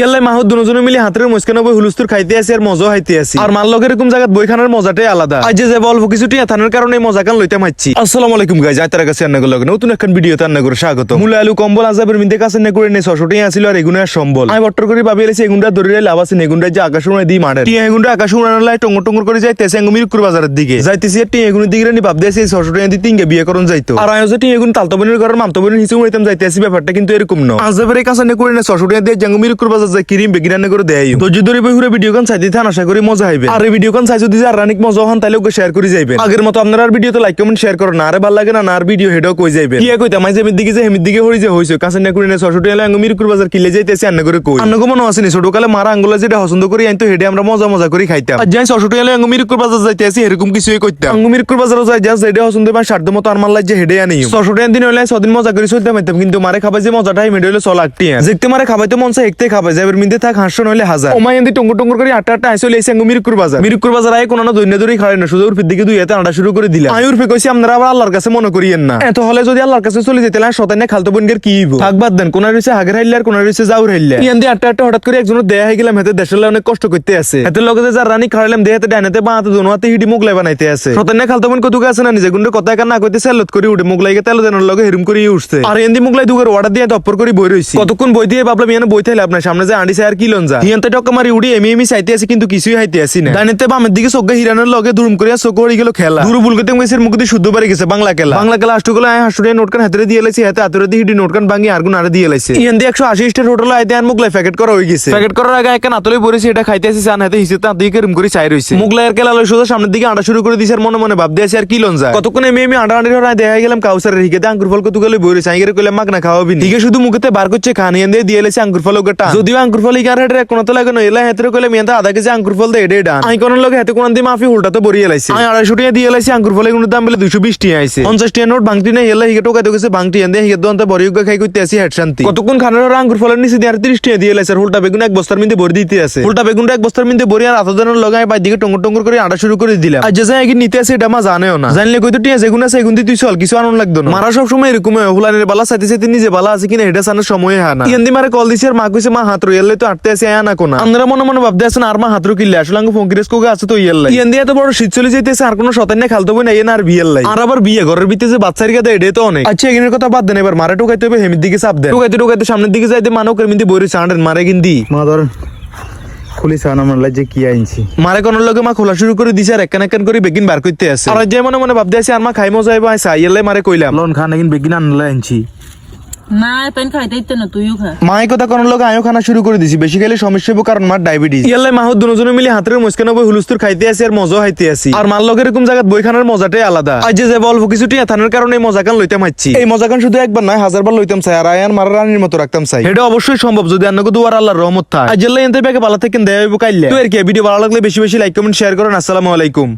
ইয়াল্লাই মাহত দুজনে মিলে হাতের মুসকান বই হুলুস্তুর খাইতে আসি আর মজা হাইতে আসি আর মাল লগে এরকম জায়গাত বই খানার মজাটাই আলাদা। আজ যে অল্প কিছু টিয়া থানার কারণে মজা কান লইতে মাইছি আসসালামু আলাইকুম গাইজ আয় তার কাছে আন্না লগে নতুন একখান ভিডিও তান্না করে স্বাগত মূলা আলু, কম্বল আজাবের মিন্দে কাছে নে করে নে ছশো আসিল আর এগুনে সম্বল। আমি বট্টর করে ভাবি এলেছি এগুনটা ধরে লাভ আছে এগুনটা যে আকাশ উড়াই দিই মারে টিয়া এগুনটা আকাশ উড়ানো লাই টঙ্গর টঙ্গর করে যাইতেছে এঙ্গুমি রুকুর বাজারের দিকে যাইতেছি আর টিয়া এগুনের দিকে নি ভাবতে আসি ছশো টিয়া তিনকে বিয়ে করুন যাইতো। আর আমি টিয়া এগুন তালতো বোনের ঘরের মামতো বোনের হিসেবে হইতাম যাইতে আসি ব্যাপারটা কিন্তু এরকম নয় আজাবের কাছে নে করে নে ছশো টিয়া দিয়ে জাঙ্গুমি রুকুর বাজার যায় কিরিম বেগিরানে করে দেয় তো যদি বই ভিডিও কান চাইতে থান আশা করি মজা হইবে আর এই ভিডিও কান চাই যদি আর রানিক মজা হন তাহলে ওকে শেয়ার করে যাইবেন। আগের মতো আপনারা আর ভিডিওতে লাইক কমেন্ট শেয়ার করো না। আরে ভালো লাগে না না আর ভিডিও হেডও কই যাইবে কি কইতাম আই যেমির দিকে যে হেমির দিকে হরি যে হইছে কাছে না করে নে বাজার কিলে যাইতেছি আন্না করে কই। আন্না মনে আসেনি ছোট কালে মারা আঙ্গুলা যেটা পছন্দ করি আইন তো হেডে আমরা মজা মজা করে খাইতাম। আর যাই টিয়া আঙ্গু মিরকুর বাজার যাইতে আসি এরকম কিছুই কইতাম। মিরকুর বাজারও যাই যা যেটা পছন্দ বা সাধ্য মতো আর মাল্লাই যে হেডে আনি টিয়া দিন হলে ছদিন মজা করে চলতে পারতাম কিন্তু মারে খাবাই যে মজাটাই মেডে হলে টিয়া দেখতে মারে খাবাইতে মন চাই একতে খাবাই। যাবে মিন্দে থাক হাসশো নইলে হাজার। ওমাই এন্দি টঙ্গুর টঙ্গুর করে আটটা আটটা আইসলে এসে আঙ্গু মিরকুর বাজার। মিরকুর বাজার আয় কোনো না দৈন্য দৌড়ি খাড়ে না শুধু উর্ফির দিকে দুই হাতে আটা শুরু করে দিলাম। আমি উর্ফে কইছি আপনারা আবার আল্লাহর কাছে মনে করিয়েন না। এত হলে যদি আল্লাহর কাছে চলে যেতে লাগে শতানে খালতো বোনগের কি হইব? থাক বাদ দেন কোনার হইছে হাগের হাইলে আর কোনার হইছে যাউর হাইলে। ইয়ান্দি আটটা আটটা হঠাৎ করে একজনের দেয়া হয়ে গেলাম হেতে দেশের অনেক কষ্ট করতে আছে। হেতে লগে যে যার রানী খাড়াইলাম দেহাতে ডাইনাতে বাঁহাতে দোনোয়াতে হিডি মুগলাই বানাইতে আছে। শতানে খালতো বোন কতুকে আছে না নিজে গুন্ডে কথা একা না কইতে সেলত করে উঠে মুগলাই তেল দেনোর লগে হেরুম করে উঠছে। আর এন্দি মুগলাই দুগের অর্ডার দিয়ে তপ্পর করে বই রইছি। কতক্ষণ বই দিয়ে ভাবলাম ইয়ানে বই থাইলে আপনার সামনে যে আন্ডি আর কি লন যা হিয়ান্তে টক্কা মারি উড়ি এমি এমি চাইতে আছে কিন্তু কিছুই হাইতে আসি না ডাইনাতে বামের দিকে চোখে হিরানোর লগে দুরুম করিয়া চোখ হয়ে গেল খেলা। দুরু বুলকেতে মেসের মুখ দিয়ে শুদ্ধ পারি গেছে বাংলা খেলা। বাংলা খেলা আষ্টু গেলে আয় হাসুড়ে নোটকান হাতে দিয়ে লাইছি হাতে হাতে দিয়ে হিডি নোটকান ভাঙি আর গুণ আরে দিয়ে লাইছে ইয়ান দিয়ে একশো আশি স্টার হোটেল আইতে আর মুগলাই প্যাকেট করা হয়ে গেছে। প্যাকেট করার আগে একটা নাতলে পড়েছি এটা খাইতে আসি চান হাতে হিসেবে তার দিকে রুম করে চাই রয়েছে মুগলাইয়ের খেলা লই সোজা সামনের দিকে আটা শুরু করে দিছে আর মনে মনে ভাব দিয়ে আর কি লন যায়। কতক্ষণ এমনি এমনি আটা আটি হরাই দেখা গেলাম কাউসারের হিকেতে আঙ্কুর ফল কত গেলে বই রয়েছে আইগের কইলাম মাগ না? খাওয়াবি দিকে শুধু মুখেতে বার করছে খান ইয়ান দিয়ে দিয়ে লাইছে আঙ্কুর ফল ওটা যদিও আঙ্কুর ফল ইকার হেটে কোনো তো লাগে না এলা হেতে কইলে মিয়াতে আধা KG আঙ্কুর fall they এডে done I কোন লগে হেতে কোন দি মাফি উল্টা তো বরিয়ে লাইছে। আই আড়াইশো টাকা দিয়ে লাইছে আঙ্কুর ফলের গুণের দাম বলে দুশো বিশ টাকা আইছে। পঞ্চাশ টাকা নোট ভাঙতি না এলা হিকে টোকা দেখেছে ভাঙতি এনে হিকে দন্ত উগা খাই করতে আসি হেড শান্তি। কতক্ষণ খানার আঙ্কুর ফলের নিচে দিয়ে আর তিরিশ টাকা দিয়ে লাইছে আর উল্টা বেগুন এক বস্তার মধ্যে ভরে দিতে আছে। উল্টা বেগুনটা এক বস্তার মধ্যে ভরে আর আধা জনের লগাই বাই দিকে টঙ্গর টঙ্গর করে আটা শুরু করে দিলাম। আর যে যাই একদিন নিতে আছে এটা মা জানেও না। জানলে কই তো টিয়া যেগুন আছে এগুন তুই চল কিছু আনন্দ লাগতো না। মারা সব সময় এরকম হুলানের বালা চাইতে চাইতে নিজে বালা আছে কিনা এটা সানার সময় হয় না। ইয়ান্দি মারে কল দিছে আর মা কইছে মা হাত রইয়ালে তো আটতে আছে আয়া না কোনা আমরা মনে মনে ভাবতে আর মা হাত রকিলে আসলে আঙ্গু ফঙ্কিরেস কোকে আছে তো ইয়ান্দি এত বড় শীত চলে যাইতেছে আর কোনো শতান্য খালতো বই না আর বিয়াল্লাই আর আবার বিয়ে ঘরের ভিতরে যে বাচ্চার গাদা এটাই তো অনেক। আচ্ছা এখানের কথা বাদ দেন এবার মারা টোকাইতে হবে হেমির দিকে চাপ দেন। টোকাইতে টোকাইতে সামনের দিকে যাইতে বইরে চাঁড়েন মারে কিন্দি মা ধর খুলি সান আমার যে কি আইনছি। মারে কোন লগে মা খোলা শুরু করে দিছে আর একখান একখান করে বেগিন বার করতে আছে। আর যে মনে মনে ভাবতে আছে আর মা খাই মজা আইবা আইসা ইয়াল্লাই মারে কইলাম। লন খান একদিন বেগিন আনলে আনছি না পেন খাইতে ইচ্ছে না তুইও খা। মায়ের কথা কোন লোক আয়ো খানা শুরু করে দিছি। বেশি খেলে সমস্যা হব কারণ মার ডায়াবেটিস ইয়াল্লাই মাহ দুজনে মিলে হাতের মুসকান বই হুলুস্তুর খাইতে আসি আর মজা হাইতে আসি আর মার লোকের এরকম জায়গাত বই খানার মজাটাই আলাদা। আজ যে অল্প কিছু টিয়া থানার কারণে এই এই শুধু একবার নয় হাজার বার লইতাম চাই। আর আয়ান মারা রানীর মতো রাখতাম চাই। এটা অবশ্যই সম্ভব যদি আন্নকে দুয়ার আল্লাহর রহমত থাকে। আজ এনতে ব্যাগে ভালো থেকে দেয়া হইব কাইলে। তো আর কি ভিডিও ভালো লাগলে বেশি বেশি লাইক কমেন্ট শেয়ার করেন। আসসালামু আলাইকুম।